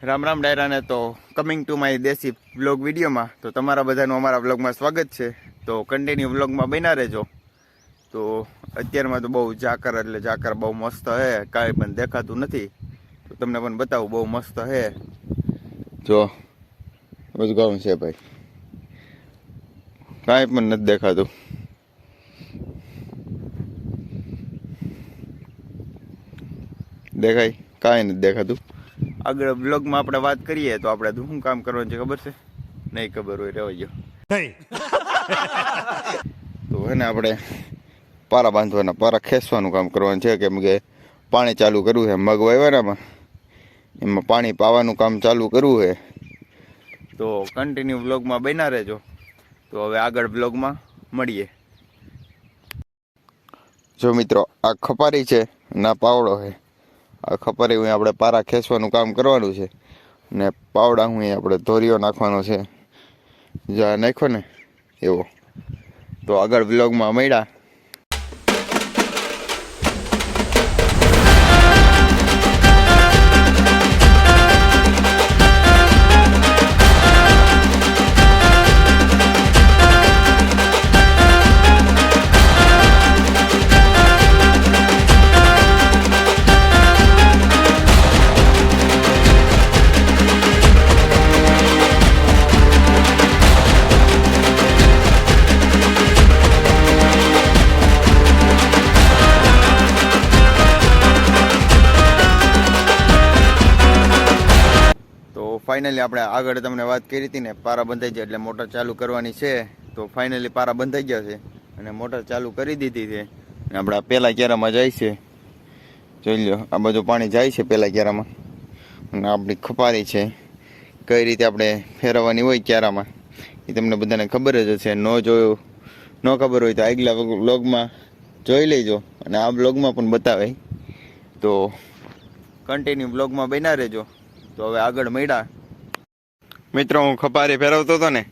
રામ રામ ડાયરાને તો coming to my desi vlog વિડીયોમાં. તો તમારા બધાનું અમારા વ્લોગમાં સ્વાગત છે. તો કન્ટિન્યુ વ્લોગમાં બન્યા રહેજો. તો અત્યારમાં તો બહુ ઝાકર એટલે ઝાકર બહુ મસ્ત હે. કાંઈ પણ દેખાતું નથી. તો તમને પણ બતાવું, બહુ મસ્ત હે. જો બધું છે ભાઈ. કાંઈ પણ નથી દેખાતું. દેખાય? કાંઈ નથી દેખાતું. આગળ બ્લોગમાં આપણે વાત કરીએ તો આપણે શું કામ કરવાનું છે ખબર છે? નહીં ખબર હોય રહેવા ગયો. તો હે ને આપણે પારા બાંધવાના પારા ખેંચવાનું કામ કરવાનું છે કેમ કે પાણી ચાલુ કરવું છે મગ વાવ્યાનામાં એમાં પાણી પાવાનું કામ ચાલુ કરવું છે. તો કન્ટિન્યુ બ્લોગમાં બન્યા રહેજો. તો હવે આગળ બ્લોગમાં મળીએ. જો મિત્રો આ ખપારી છે ના પાવડો છે. આ ખપારી હું આપણે પારા ખેંચવાનું કામ કરવાનું છે. ને પાવડા હું આપણે ધોરીઓ નાખવાનો છે. જ્યાં નાખ્યો ને? એવો. તો આગળ બ્લોગમાં મળ્યા. ફાઇનલી આપણે આગળ તમને વાત કરી હતી ને, પારા બંધાઈ ગયા એટલે મોટર ચાલુ કરવાની છે, તો ફાઇનલી પારા બંધાઈ ગયા છે. અને મોટર ચાલુ કરી દીધી છે. અને આપણે પહેલાં ક્યારામાં જાય છે. જોઈ લો આ બધું પાણી જાય છે પહેલાં ક્યારામાં અને આપણી ખપારી છે. કઈ રીતે આપણે ફેરવવાની હોય ક્યારામાં એ તમને બધાને ખબર જ હશે. ન જોયું, ન ખબર હોય તો આગલા વ્લોગમાં જોઈ લેજો. અને આ બ્લોગમાં પણ બતાવે. તો કન્ટિન્યુ બ્લોગમાં બન્યા રહેજો. તો હવે આગળ મળ્યા. મિત્રો, હું ખપારી ફેરવતો હતો ને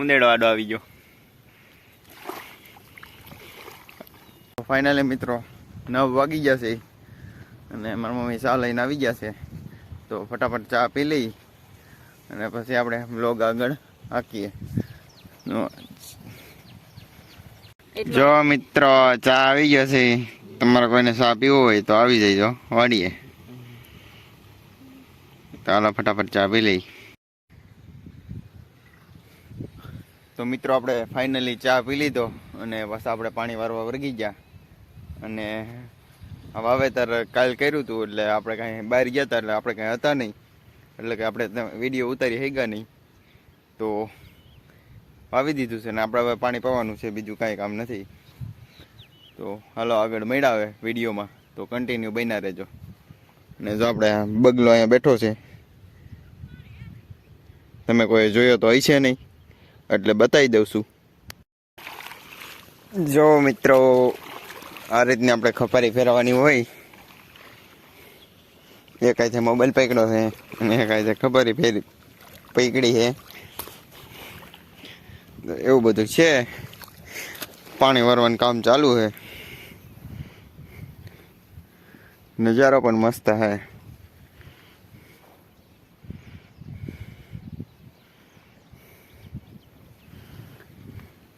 ઉંદેડો આડો આવી ગયો. ફાઇનલી મિત્રો, નવ વાગી ગયા છે. અને મારા મમ્મી ચા લઈને આવી ગયા છે. તો ફટાફટ ચા પી લઈ અને પછી આપણે બ્લોગ આગળ હાકીએ. જો મિત્રો, ચા આવી ગયો છે. તમારે કોઈને ચા પીવો હોય તો આવી જઈજો વાડીએ. હાલો ફટાફટ ચા પી લઈ. તો મિત્રો આપણે ફાઇનલી ચા પી લીધો અને બસ આપણે પાણી વારવા વળગી ગયા. અને વાવેતર કાલ કર્યું હતું એટલે આપણે કાંઈ બહાર ગયા હતા એટલે આપણે કાંઈ હતા નહીં. એટલે કે આપણે વીડિયો ઉતારી હઈ નહીં. તો વાવી દીધું છે ને આપણે હવે પાણી પાવાનું છે, બીજું કાંઈ કામ નથી. તો હાલો આગળ મળ્યા હવે વિડીયોમાં. તો કન્ટિન્યુ બન્યા રહેજો. અને જો આપણે બગલો અહીંયા બેઠો છે તમે કોઈ જોયો તો હશે નહીં. એટલે બતાવી દઉં છું. જો મિત્રો, આ રીતની આપણે ખપારી ફેરવવાની હોય. એક છે મોબાઈલ પકડ્યો છે અને એક આજે ખપારી ફેરી પકડી છે. એવું બધું છે. પાણી વરવાનું કામ ચાલુ છે. નજારો પણ મસ્ત હે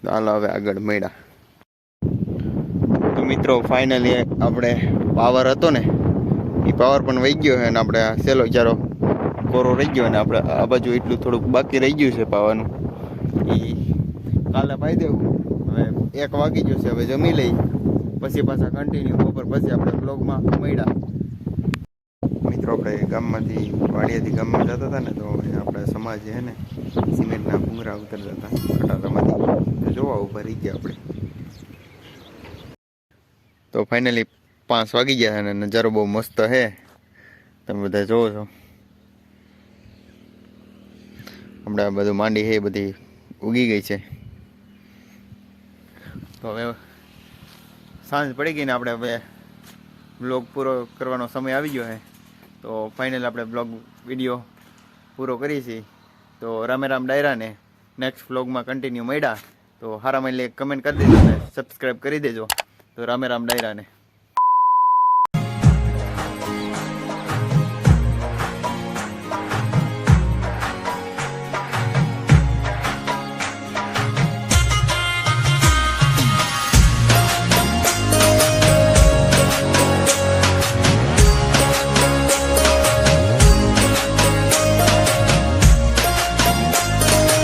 ચાલો હવે આગળ મળ્યા. તો મિત્રો ફાઇનલી આપણે પાવર હતો ને, એ પાવર પણ વહી ગયો અને આપણે સેલો ચારો કોરો રહી ગયો અને આપણે આ બાજુ એટલું થોડુંક બાકી રહી ગયું છે પાવાનું એ કાલે પાઈ દેવું. હવે એક વાગી ગયો છે, હવે જમી લઈ. પછી પાછા કન્ટિન્યુ બપોર પછી આપણે બ્લોગમાં મળ્યા. મિત્રો, આપણે ગામમાંથી વાડિયાથી ગામમાં જતા હતા ને, તો આપણે સમાજ છે ને, સિમેન્ટના ભૂંગરા ઉતરતા હતા અટારામાંથી તો જોવા ઊભા રહી ગયા આપણે. તો ફાઇનલી પાંચ વાગી ગયા અને નજારો બહુ મસ્ત છે. તમે બધા જોવો છો. આ બધું માંડી છે બધી ઉગી ગઈ છે. તો હવે સાંજ પડી ગઈ ને, આપણે હવે બ્લોગ પૂરો કરવાનો સમય આવી ગયો છે. તો ફાઇનલ આપણે બ્લોગ વીડિયો પૂરો કરી છીએ તો રામે રામ ડાયરાને નેક્સ્ટ બ્લોગમાં કન્ટિન્યુ મળ્યા. તો હારા એટલે કમેન્ટ કરી દેજો અને સબસ્ક્રાઈબ કરી દેજો. તો રામે રામ ડાયરાને.